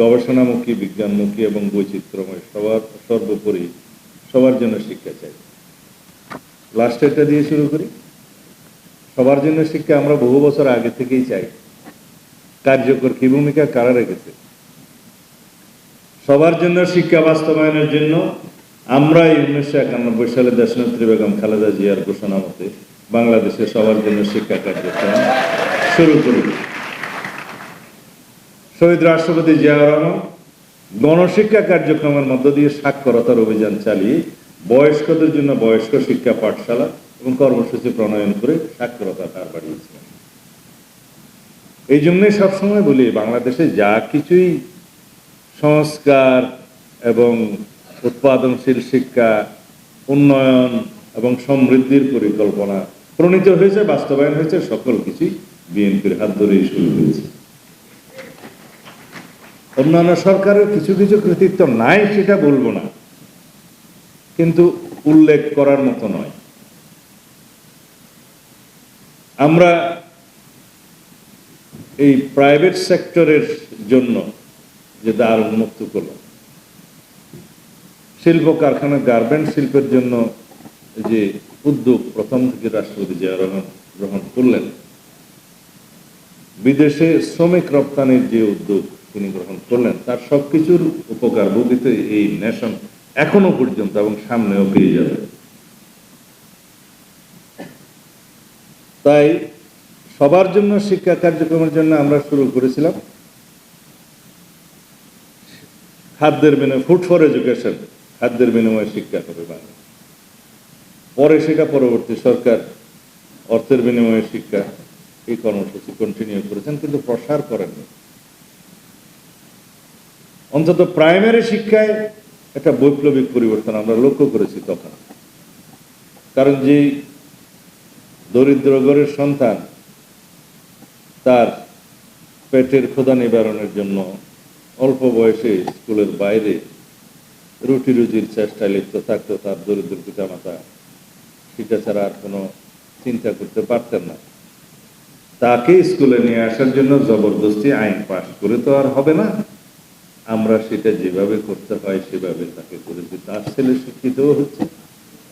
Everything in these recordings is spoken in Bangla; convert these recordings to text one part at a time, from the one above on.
গবেষণামুখী, বিজ্ঞানমুখী এবং বৈচিত্র্যময় সবার, সর্বোপরি সবার জন্য শিক্ষা চাই। লাস্টেরটা দিয়ে শুরু করি। সবার জন্য শিক্ষা আমরা বহু বছর আগে থেকেই চাই। কার্যকর কি ভূমিকা, কারা রেখেছে? সবার জন্য শিক্ষা বাস্তবায়নের জন্য আমরা এই উনিশশো একানব্বই সালে দেশনেত্রী বেগম খালেদা জিয়ার ঘোষণা মতে বাংলাদেশে সবার জন্য শিক্ষা কার্যক্রম শুরু করি। শহীদ রাষ্ট্রপতি জিয়াউর রহমান গণশিক্ষা কার্যক্রমের মধ্য দিয়ে সাক্ষরতার অভিযান চালিয়ে বয়স্কদের জন্য বয়স্ক শিক্ষা পাঠশালা এবং কর্মসূচি প্রণয়ন করে সাক্ষরতা হার বাড়িয়েছিলেন। এই জন্যই সবসময় বলি, বাংলাদেশে যা কিছুই সংস্কার এবং উৎপাদনশীল শিক্ষা, উন্নয়ন এবং সমৃদ্ধির পরিকল্পনা প্রণীত হয়েছে, বাস্তবায়ন হয়েছে, সকল কিছুই বিএনপির হাত ধরেই শুরু হয়েছে। অন্যান্য সরকারের কিছু কিছু কৃতিত্ব নাই, সেটা বলব না। কিন্তু উল্লেখ করার মতো নয়। আমরা এই প্রাইভেট সেক্টরের জন্য যে দ্বার উন্মুক্ত করলাম, শিল্প কারখানা গার্মেন্ট শিল্পের জন্য যে উদ্যোগ প্রথম থেকে রাষ্ট্রপতি জিয়া রহমান গ্রহণ করলেন, বিদেশে শ্রমিক রপ্তানির যে উদ্যোগ তিনি গ্রহণ করলেন। তার সবকিছুর উপকার ভোগিত এই নেশন এখনও পর্যন্ত এবং সামনেও পেয়ে যাবে। তাই সবার জন্য শিক্ষা কার্যক্রমের জন্য আমরা শুরু করেছিলাম। খাদ্যের বিনিময়ে ফুড ফর এডুকেশন খাদ্যের বিনিময়ে শিক্ষা হবে বাংলা পরে সেটা পরবর্তী সরকার অর্থের বিনিময়ে শিক্ষা এই কর্মসূচি কন্টিনিউ করেছেন, কিন্তু প্রসার করেননি। অন্তত প্রাইমারি শিক্ষায় একটা বৈপ্লবিক পরিবর্তন আমরা লক্ষ্য করেছি তখন। কারণ যে দরিদ্র ঘরের সন্তান তার পেটের ক্ষুধা নিবারণের জন্য অল্প বয়সে স্কুলের বাইরে রুটি রুজির চেষ্টায় লিপ্ত থাকতো তার দরিদ্র পিতামাতা, সেটা ছাড়া আর কোনো চিন্তা করতে পারতেন না। তাকে স্কুলে নিয়ে আসার জন্য জবরদস্তি আইন পাশ করে তো আর হবে না। আমরা সেটা যেভাবে করতে হয় সেভাবে তাকে করেছি। তার ছেলে শিক্ষিতও হচ্ছে,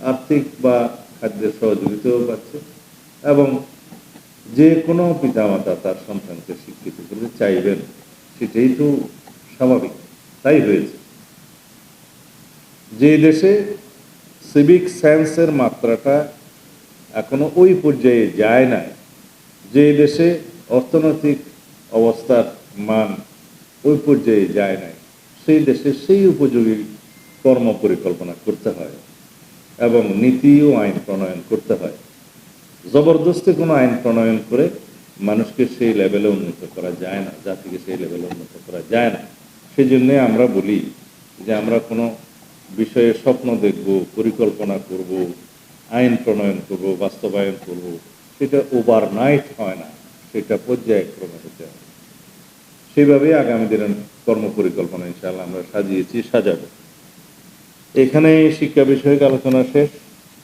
আর্থিক বা খাদ্যের সহযোগিতাও পাচ্ছে, এবং যে কোনো পিতামাতা তার সন্তানকে শিক্ষিত করতে চাইবেন, সেটাই তো স্বাভাবিক। তাই হয়েছে। যে দেশে সিভিক সায়েন্সের মাত্রাটা এখনও ওই পর্যায়ে যায় না যে দেশে অর্থনৈতিক অবস্থার মান ওই পর্যায়ে যায় নাই। সেই দেশে সেই উপযোগী কর্ম পরিকল্পনা করতে হয় এবং নীতি ও আইন প্রণয়ন করতে হয়। জবরদস্তি কোনো আইন প্রণয়ন করে মানুষকে সেই লেভেলে উন্নত করা যায় না, জাতিকে সেই লেভেলে উন্নত করা যায় না। সেই জন্যে আমরা বলি যে আমরা কোনো বিষয়ে স্বপ্ন দেখব, পরিকল্পনা করব, আইন প্রণয়ন করব, বাস্তবায়ন করব, সেটা ওভারনাইট হয় না, সেটা পর্যায়ক্রমে হতে হয় সেইভাবে আগামী দিনের কর্ম পরিকল্পনা ইনশাআল্লাহ আমরা সাজিয়েছি সাজাবো। এখানে শিক্ষা বিষয়ক আলোচনা শেষ।